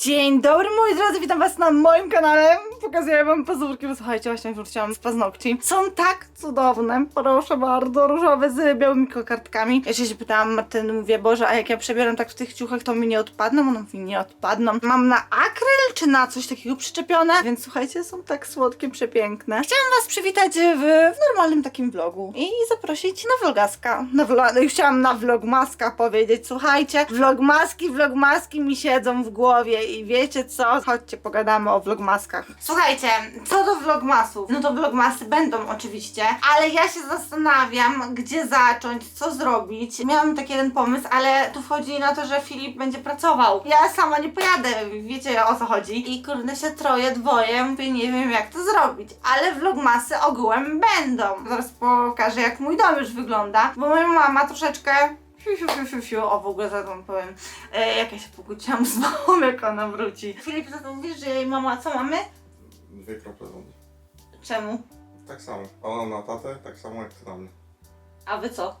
Dzień dobry moi drodzy, witam was na moim kanale. Pokazuję wam pazurki, bo słuchajcie, właśnie wróciłam z paznokci. Są tak cudowne, proszę bardzo, różowe z białymi kokardkami. Ja się pytałam Martyny, mówię, Boże, a jak ja przebieram tak w tych ciuchach, to mi nie odpadną? Ona mówi, nie odpadną. Mam na akryl, czy na coś takiego przyczepione? Więc słuchajcie, są tak słodkie, przepiękne. Chciałam was przywitać w, w normalnym takim vlogu i zaprosić na vlogaska. Na vlog, no chciałam na vlogmaska powiedzieć, słuchajcie, vlogmaski, vlogmaski mi siedzą w głowie i wiecie co? Chodźcie, pogadamy o vlogmaskach. Słuchajcie, co do vlogmasów, no to vlogmasy będą oczywiście, ale ja się zastanawiam, gdzie zacząć, co zrobić. Miałam taki jeden pomysł, ale tu wchodzi na to, że Filip będzie pracował. Ja sama nie pojadę, wiecie o co chodzi. I kurde się troje, dwoje, mówię, nie wiem jak to zrobić, ale vlogmasy ogółem będą. Zaraz pokażę jak mój dom już wygląda, bo moja mama troszeczkę Fiu, fiu, fiu, fiu. O, w ogóle za tą powiem, e, jak ja się pokłóciłam z mamą, jak ona wróci. Filip, za to mówisz, że jej mama, co mamy? Dwie krople wody. Czemu? Tak samo. Ona na tatę, tak samo jak ty na mnie. A wy co?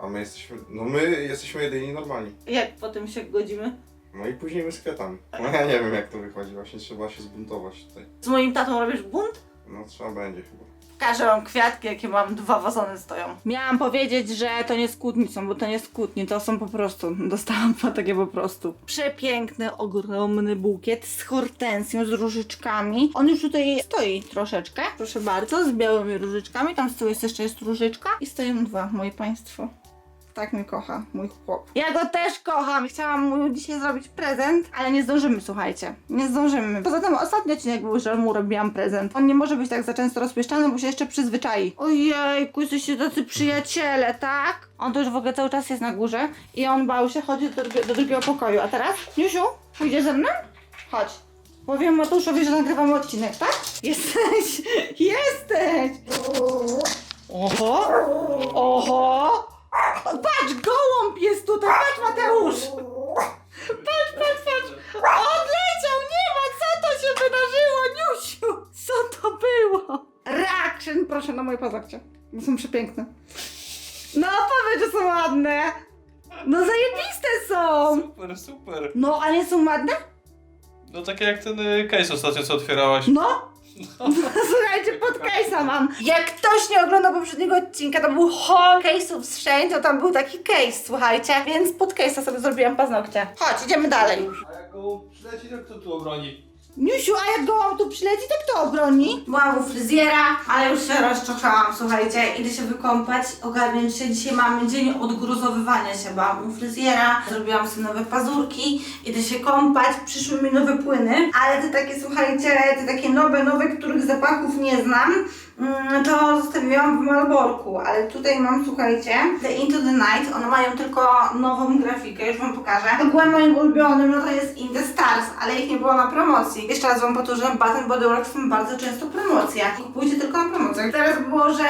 A my jesteśmy, no my jesteśmy jedyni normalni. Jak potem się godzimy? No i później my z kwiatami. No ja nie wiem jak to wychodzi, właśnie trzeba się zbuntować tutaj. Z moim tatą robisz bunt? No trzeba będzie chyba. Pokażę wam kwiatki, jakie mam, dwa wazony stoją. Miałam powiedzieć, że to nie skutni są, bo to nie skutni, to są po prostu, dostałam takie po prostu. Przepiękny, ogromny bukiet z hortensją, z różyczkami. On już tutaj stoi troszeczkę, proszę bardzo, z białymi różyczkami. Tam z tyłu jest jeszcze jest różyczka i stoją dwa, moje państwo. Tak mnie kocha, mój chłop. Ja go też kocham. Chciałam mu dzisiaj zrobić prezent, ale nie zdążymy, słuchajcie. Nie zdążymy. Poza tym ostatni odcinek był, że mu robiłam prezent. On nie może być tak za często rozpieszczany, bo się jeszcze przyzwyczai. Ojejku, jesteście tacy przyjaciele, tak? On to już w ogóle cały czas jest na górze i on bał się chodzić do, do drugiego pokoju. A teraz? Niusiu, pójdziesz ze mną? Chodź. Powiem Mateuszowi, że nagrywamy odcinek, tak? Jesteś! Jesteś! Oho! Oho! Patrz, gołąb jest tutaj, patrz Mateusz! Patrz, patrz, patrz! Odleciał, nie ma, co to się wydarzyło, Niusiu? Co to było? Reaction, proszę, na moje paznokcie. Są przepiękne. No, powiedz, że są ładne. No zajebiste są! Super, super. No, ale są ładne? No takie jak ten y, case ostatnio co otwierałaś. No. Słuchajcie, pod case'a mam. Jak ktoś nie oglądał poprzedniego odcinka, to był haul case'ów wszędzie, to tam był taki case, słuchajcie. Więc pod case'a sobie zrobiłam paznokcie. Chodź, idziemy dalej. A jak go przyleci, to kto tu obroni? Niusiu, a jak gołąb tu przyleci, to kto obroni? Byłam u fryzjera, ale już się rozczochałam, słuchajcie. Idę się wykąpać, ogarniać się. Dzisiaj mamy dzień odgruzowywania się. Byłam u fryzjera, zrobiłam sobie nowe pazurki, idę się kąpać, przyszły mi nowe płyny, ale te takie, słuchajcie, te takie nowe, nowe, których zapachów nie znam, to zostawiłam w Malborku, ale tutaj mam, słuchajcie, The Into the Night, one mają tylko nową grafikę, już wam pokażę. Ogółem moim ulubionym, no to jest In the Stars, ale ich nie było na promocji. Jeszcze raz wam powtórzę, Bath Body Works są bardzo często w promocjach. Kupujcie tylko na promocjach. Teraz było, że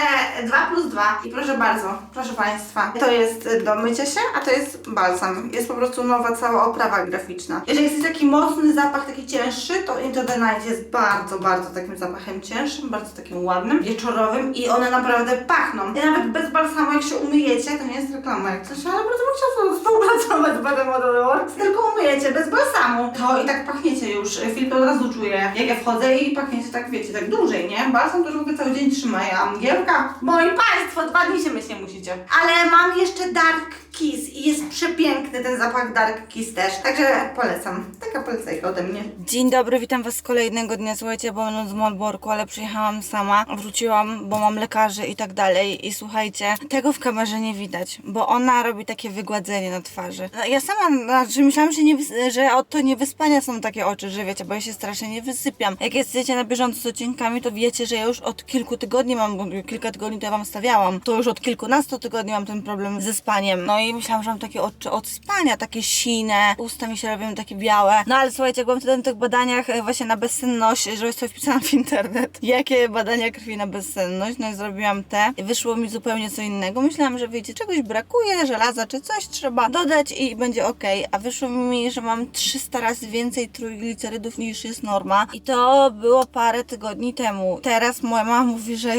2 plus 2 i proszę bardzo, proszę Państwa, to jest do mycia się, a to jest balsam. Jest po prostu nowa cała oprawa graficzna. Jeżeli jest taki mocny zapach, taki cięższy, to Into the Night jest bardzo, bardzo takim zapachem cięższym, bardzo takim ładnym, wieczorowym i one naprawdę pachną. I nawet bez balsamu, jak się umyjecie, to nie jest reklama jak coś, ale bardzo bym chciała współpracować z Body Works. Tylko umyjecie bez balsamu, to i tak pachniecie już. Filip od razu czuje, jak ja wchodzę i pachniecie tak, wiecie, tak dłużej, nie? Balsam to już ogóle cały dzień trzyma, a mgiełka? Moi Państwo, dwa dni się myć nie musicie. Ale mam jeszcze Dark Kiss i jest przepiękny ten zapach Dark Kiss też. Także polecam. Taka polecajka ode mnie. Dzień dobry, witam Was z kolejnego dnia. Słuchajcie, byłam z Malborku, ale przyjechałam sama. Wróciłam, bo mam lekarzy i tak dalej. I słuchajcie, tego w kamerze nie widać, bo ona robi takie wygładzenie na twarzy. No, Ja sama, znaczy myślałam, że, nie, że od to niewyspania są takie oczy, że wiecie, bo ja się strasznie nie wysypiam. Jak jesteście na bieżąco z odcinkami, to wiecie, że ja już od kilku tygodni mam, kilka tygodni to ja Wam stawiałam, to już od kilkunastu tygodni mam ten problem ze spaniem. No i myślałam, że mam takie oczy od spania, takie sine, usta mi się robią takie białe. No ale słuchajcie, jak byłam wtedy na tych badaniach e, właśnie na bezsenność, że sobie wpisałam w internet, jakie badania krwi na bezsenność, no i zrobiłam te wyszło mi zupełnie co innego. Myślałam, że wiecie, czegoś brakuje, żelaza czy coś trzeba dodać i będzie ok, a wyszło mi, że mam 300 razy więcej trójglicerydów niż jest norma i to było parę tygodni temu. Teraz moja mama mówi, że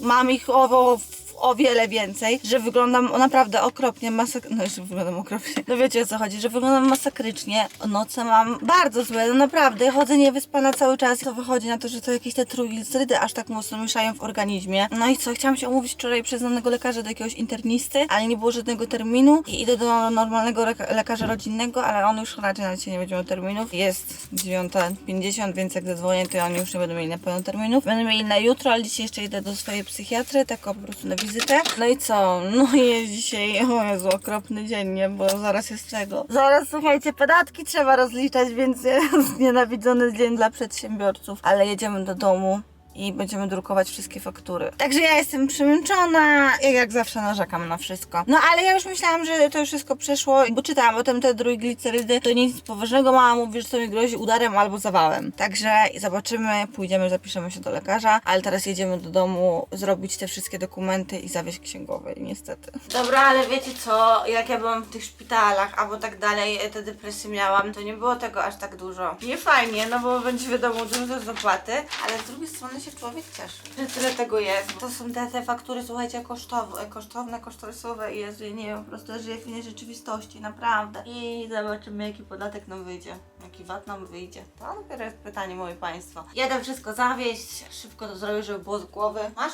mam ich owo o wiele więcej, że wyglądam naprawdę okropnie, masak... no jeszcze wyglądam okropnie, no wiecie o co chodzi, że wyglądam masakrycznie, noce mam bardzo złe, no naprawdę, chodzę niewyspana cały czas, to wychodzi na to, że to jakieś te trójglicerydy aż tak mocno mieszają w organizmie. No i co, chciałam się umówić wczoraj przez znanego lekarza do jakiegoś internisty, ale nie było żadnego terminu i idę do normalnego leka- lekarza rodzinnego, ale on już raczej na dzisiaj nie będzie miał terminów. Jest 9.50, więc jak zadzwonię, to oni już nie będą mieli na pewno terminów. Będą mieli na jutro, ale dzisiaj jeszcze idę do swojej psychiatry, tak po prostu na wizytę. No i co? No i jest dzisiaj, o Jezu, okropny dzień, nie? Bo zaraz jest tego. Zaraz, słuchajcie, podatki trzeba rozliczać, więc jest nienawidzony dzień dla przedsiębiorców. Ale jedziemy do domu i będziemy drukować wszystkie faktury. Także ja jestem przemęczona, jak, jak zawsze narzekam na wszystko. No ale ja już myślałam, że to już wszystko przeszło, bo czytałam o tym te trójglicerydy, to nic poważnego, mama mówi, że to mi grozi udarem albo zawałem. Także zobaczymy, pójdziemy, zapiszemy się do lekarza, ale teraz jedziemy do domu zrobić te wszystkie dokumenty i zawieźć księgowej, niestety. Dobra, ale wiecie co, jak ja byłam w tych szpitalach albo tak dalej, te depresje miałam, to nie było tego aż tak dużo. Nie fajnie, no bo będzie wiadomo dużo zapłaty, ale z drugiej strony się człowiek cieszy, że tyle tego jest. To są te, te faktury, słuchajcie, kosztowne, kosztowne, kosztorysowe i Jezu, ja nie wiem, po prostu żyję w innej rzeczywistości, naprawdę. I zobaczymy, jaki podatek nam wyjdzie, jaki VAT nam wyjdzie. To dopiero jest pytanie, moje państwo. Jadę wszystko zawieźć, szybko to zrobię, żeby było z głowy. Masz?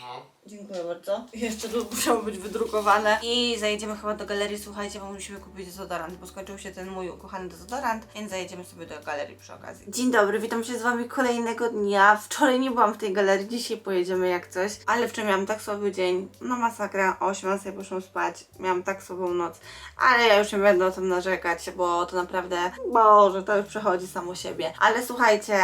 No. Dziękuję bardzo. Jeszcze to musiało być wydrukowane. I zajedziemy chyba do galerii, słuchajcie, bo musimy kupić dezodorant, bo skończył się ten mój ukochany dezodorant, więc zajedziemy sobie do galerii przy okazji. Dzień dobry, witam się z Wami kolejnego dnia. Wczoraj nie byłam w tej galerii, dzisiaj pojedziemy jak coś, ale wczoraj miałam tak słaby dzień, no masakra, o 8 sobie poszłam spać, miałam tak słabą noc, ale ja już nie będę o tym narzekać, bo to naprawdę, Boże, to już przechodzi samo siebie. Ale słuchajcie,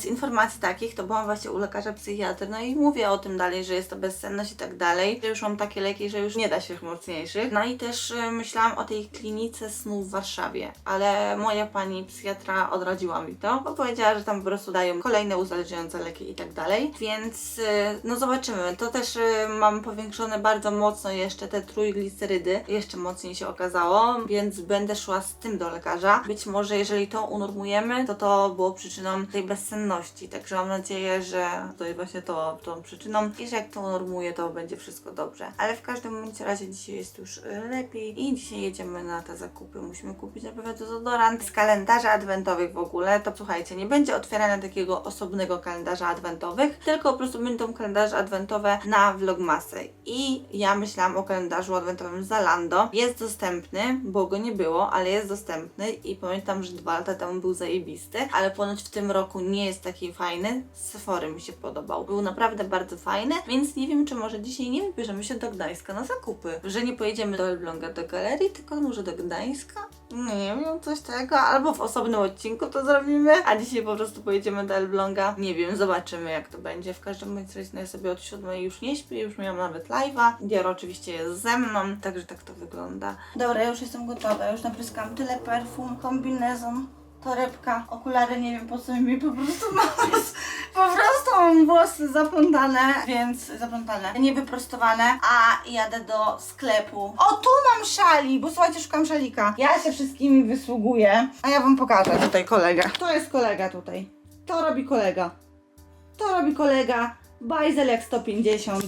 z informacji takich, to byłam właśnie u lekarza psychiatry, no i mówię o tym dalej, że jest to bezsenność i tak dalej, że już mam takie leki, że już nie da się już mocniejszych. No i też y, myślałam o tej klinice snu w Warszawie, ale moja pani psychiatra odradziła mi to, bo powiedziała, że tam po prostu dają kolejne uzależniające leki i tak dalej, więc y, no zobaczymy. To też y, mam powiększone bardzo mocno jeszcze te trójglicerydy, jeszcze mocniej się okazało, więc będę szła z tym do lekarza. Być może jeżeli to unormujemy, to to było przyczyną tej bezsenności, także mam nadzieję, że to jest właśnie to tą przyczyną i że jak to to będzie wszystko dobrze. Ale w każdym bądź razie dzisiaj jest już y, lepiej i dzisiaj jedziemy na te zakupy. Musimy kupić na pewno dezodorant z kalendarza adwentowych w ogóle. To słuchajcie, nie będzie otwierane takiego osobnego kalendarza adwentowych, tylko po prostu będą kalendarze adwentowe na vlogmasy. I ja myślałam o kalendarzu adwentowym Zalando. Jest dostępny, bo go nie było, ale jest dostępny i pamiętam, że dwa lata temu był zajebisty, ale ponoć w tym roku nie jest taki fajny. Z Sephory mi się podobał. Był naprawdę bardzo fajny, więc nie wiem, czy może dzisiaj nie wybierzemy się do Gdańska na zakupy. Że nie pojedziemy do Elbląga do galerii, tylko może do Gdańska? Nie wiem, coś tego. Albo w osobnym odcinku to zrobimy, a dzisiaj po prostu pojedziemy do Elbląga. Nie wiem, zobaczymy jak to będzie. W każdym razie no ja sobie od siódmej już nie śpię, już miałam nawet live'a. Dior oczywiście jest ze mną, także tak to wygląda. Dobra, ja już jestem gotowa, już napryskałam tyle perfum, kombinezon, torebka, okulary, nie wiem po co mi po prostu mam, po prostu mam włosy zaplątane, więc zaplątane, niewyprostowane, a jadę do sklepu. O, tu mam szali, bo słuchajcie, szukam szalika. Ja się wszystkimi wysługuję, a ja wam pokażę tutaj kolegę. To jest kolega tutaj. To robi kolega. To robi kolega. Bajzel jak 150.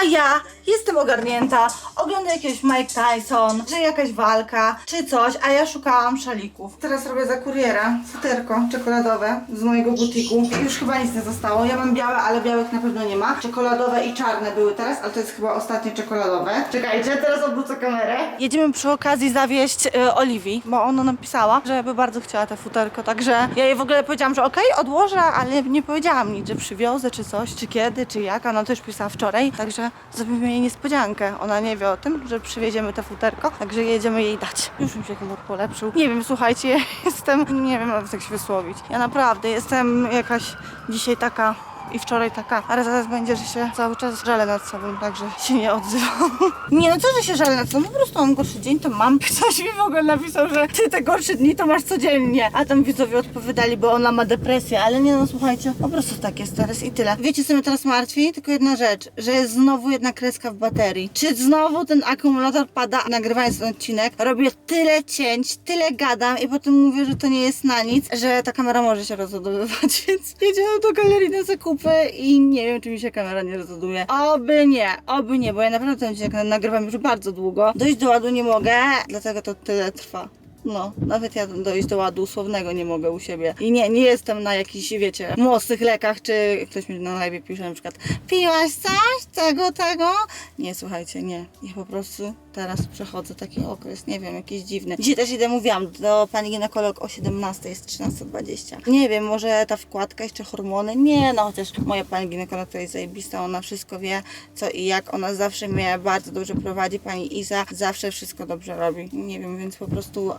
A ja jestem ogarnięta. Oglądam jakiegoś Mike Tyson, że jakaś walka, czy coś, a ja szukałam szalików. Teraz robię za kuriera futerko czekoladowe z mojego butiku. Już chyba nic nie zostało. Ja mam białe, ale białych na pewno nie ma. Czekoladowe i czarne były teraz, ale to jest chyba ostatnie czekoladowe. Czekajcie, teraz obrócę kamerę. Jedziemy przy okazji zawieść e, Oliwii, bo ona napisała, że by bardzo chciała te futerko, także ja jej w ogóle powiedziałam, że okej, odłożę, ale nie powiedziałam nic, że przywiozę czy coś, czy kiedy, czy jak. Ona też pisała wczoraj, także zrobimy jej niespodziankę. Ona nie wie o tym, że przywieziemy te futerko, także jedziemy jej dać. Już mi się humor polepszył. Nie wiem, słuchajcie, ja jestem, nie wiem nawet jak się wysłowić. Ja naprawdę jestem jakaś dzisiaj taka i wczoraj taka, ale zaraz będzie, że się cały czas żalę nad sobą, także się nie odzywam. Nie no, co, że się żalę nad sobą? Po prostu mam gorszy dzień, to mam. Ktoś mi w ogóle napisał, że ty te gorsze dni to masz codziennie. A tam widzowie odpowiadali, bo ona ma depresję, ale nie no, słuchajcie, po prostu tak jest teraz i tyle. Wiecie, co mnie teraz martwi? Tylko jedna rzecz, że jest znowu jedna kreska w baterii. Czy znowu ten akumulator pada, nagrywając ten odcinek, robię tyle cięć, tyle gadam i potem mówię, że to nie jest na nic, że ta kamera może się rozładowywać, więc jedziemy do galerii na zakupy zakupy i nie wiem, czy mi się kamera nie rozładuje. Oby nie, oby nie, bo ja naprawdę ten odcinek nagrywam już bardzo długo. Dojść do ładu nie mogę, dlatego to tyle trwa. No, nawet ja dojść do ładu słownego nie mogę u siebie. I nie, nie jestem na jakichś, wiecie, mocnych lekach, czy ktoś mi na live pisze na przykład piłaś coś, tego, tego? Nie, słuchajcie, nie. Ja po prostu teraz przechodzę taki okres, nie wiem, jakiś dziwny. Dzisiaj też idę, mówiłam, do pani ginekolog o 17, jest 13.20. Nie wiem, może ta wkładka, jeszcze hormony? Nie, no chociaż moja pani ginekolog to jest zajebista, ona wszystko wie, co i jak. Ona zawsze mnie bardzo dobrze prowadzi, pani Iza zawsze wszystko dobrze robi. Nie wiem, więc po prostu...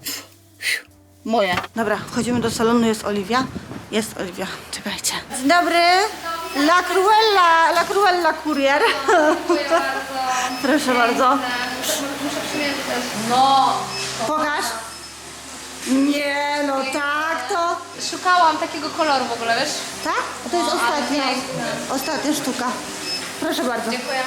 Moje. Dobra, wchodzimy do salonu, jest Oliwia. Jest Oliwia, czekajcie. Dzień dobry. La Cruella, La Cruella Kurier. Dziękuję bardzo. Proszę bardzo. Też. No. Pokaż. Nie, no tak to. Szukałam takiego koloru w ogóle, wiesz? Tak? A to jest No, ale ostatnia. piękne. Ostatnia sztuka. Proszę bardzo. Dziękuję.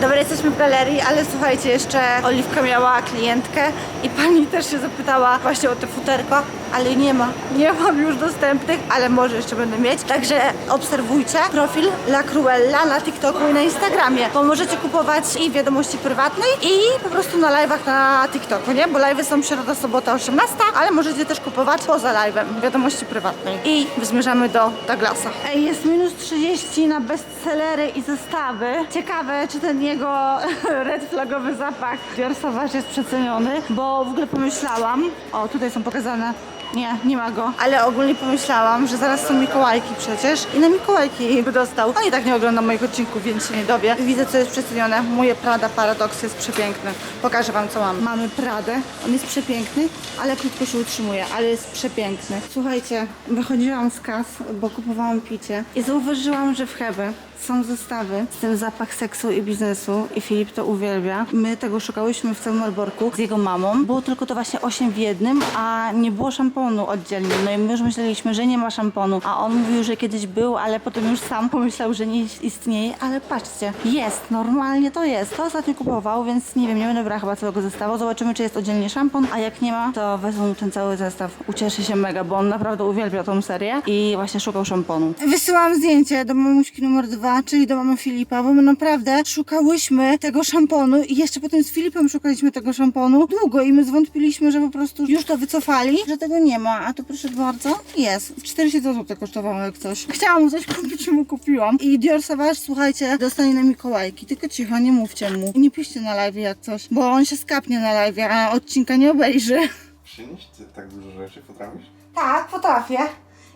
Dobra, jesteśmy w galerii, ale słuchajcie, jeszcze Oliwka miała klientkę i pani też się zapytała właśnie o te futerko, ale nie ma. Nie mam już dostępnych, ale może jeszcze będę mieć. Także obserwujcie profil La Cruella na TikToku i na Instagramie, bo możecie kupować i wiadomości prywatnej i po prostu na live'ach na TikToku, nie? Bo live'y są środa, sobota 18, ale możecie też kupować poza live'em wiadomości prywatnej. I zmierzamy do Douglasa. Ej, jest minus 30 na bestsellery i zestawy. Ciekawe, czy ten jego red flagowy zapach Dior Sauvage jest przeceniony, bo w ogóle pomyślałam, o tutaj są pokazane nie, nie ma go. Ale ogólnie pomyślałam, że zaraz są Mikołajki przecież i na Mikołajki by dostał. No i tak nie oglądam moich odcinków, więc się nie dowie. Widzę, co jest przecenione. Moje Prada Paradox jest przepiękny. Pokażę Wam, co mam. Mamy Pradę. On jest przepiękny, ale krótko się utrzymuje, ale jest przepiękny. Słuchajcie, wychodziłam z kas, bo kupowałam picie i zauważyłam, że w Hebe są zestawy z tym zapach seksu i biznesu i Filip to uwielbia. My tego szukałyśmy w całym Malborku z jego mamą. Było tylko to właśnie 8 w jednym, a nie było szamponu oddzielnie. No i my już myśleliśmy, że nie ma szamponu, a on mówił, że kiedyś był, ale potem już sam pomyślał, że nie istnieje, ale patrzcie, jest, normalnie to jest. To ostatnio kupował, więc nie wiem, nie będę brała chyba całego zestawu. Zobaczymy, czy jest oddzielnie szampon, a jak nie ma, to wezmę mu ten cały zestaw. Ucieszy się mega, bo on naprawdę uwielbia tą serię i właśnie szukał szamponu. Wysyłam zdjęcie do mamuśki numer dwa, czyli do mamy Filipa, bo my naprawdę szukałyśmy tego szamponu i jeszcze potem z Filipem szukaliśmy tego szamponu długo i my zwątpiliśmy, że po prostu już to wycofali, że tego nie ma, a tu proszę bardzo, jest. 40 zł kosztowało jak coś. Chciałam mu coś kupić i mu kupiłam. I Dior Sauvage, słuchajcie, dostanie na Mikołajki, tylko cicho, nie mówcie mu. I nie piszcie na live jak coś, bo on się skapnie na live, a odcinka nie obejrzy. Przynieść ty tak dużo rzeczy potrafisz? Tak, potrafię.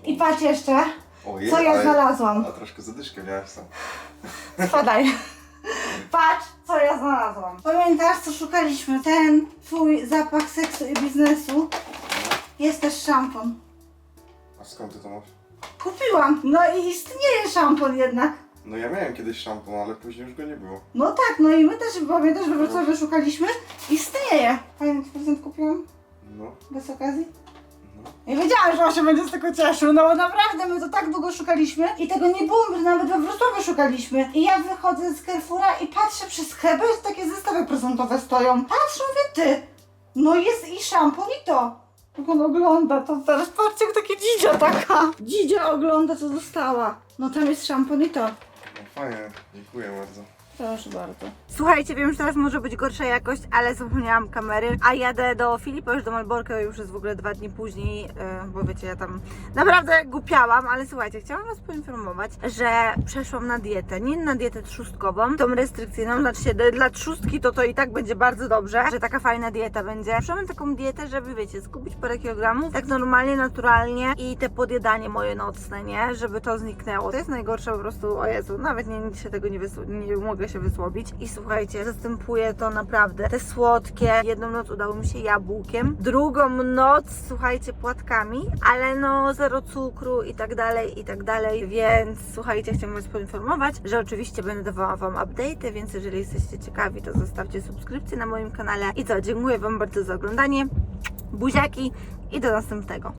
I patrz jeszcze, Ojej, co ja ale- znalazłam. A troszkę zadyszkę miałeś sam. Spadaj. Patrz, co ja znalazłam. Pamiętasz, co szukaliśmy? Ten twój zapach seksu i biznesu. Jest też szampon. A skąd ty to masz? Kupiłam. No i istnieje szampon jednak. No ja miałem kiedyś szampon, ale później już go nie było. No tak, no i my też, pamiętasz, we Wrocławiu szukaliśmy? Istnieje. Fajny prezent kupiłam? No, Bez okazji? no. Nie wiedziałam, że on się będzie z tego cieszył, no bo naprawdę my to tak długo szukaliśmy i tego nie było, my nawet we Wrocławiu szukaliśmy. I ja wychodzę z Carrefoura i patrzę przez Hebę, że takie zestawy prezentowe stoją. Patrzę, mówię, ty, no jest i szampon i to. Jak on ogląda, to teraz patrzcie, jak takie dzidzia taka. Dzidzia ogląda, co dostała. No tam jest szampon i to. No fajnie, dziękuję bardzo. Proszę bardzo. Słuchajcie, wiem, że teraz może być gorsza jakość, ale zapomniałam kamery, a jadę do Filipa już do Malborka już jest w ogóle dwa dni później, yy, bo wiecie, ja tam naprawdę głupiałam, ale słuchajcie, chciałam was poinformować, że przeszłam na dietę, nie na dietę trzustkową, tą restrykcyjną, znaczy się, dla trzustki to to i tak będzie bardzo dobrze, że taka fajna dieta będzie. Przeszłam taką dietę, żeby wiecie, zgubić parę kilogramów, tak normalnie, naturalnie i te podjadanie moje nocne, nie, żeby to zniknęło. To jest najgorsze po prostu, o Jezu, nawet nie, się tego nie, nie mogę się wysłowić. I słuchajcie, zastępuję to naprawdę. Te słodkie, jedną noc udało mi się jabłkiem, drugą noc, słuchajcie, płatkami, ale no zero cukru i tak dalej, i tak dalej, więc słuchajcie, chciałam was poinformować, że oczywiście będę dawała wam update'y, więc jeżeli jesteście ciekawi, to zostawcie subskrypcję na moim kanale. I co, dziękuję wam bardzo za oglądanie, buziaki i do następnego.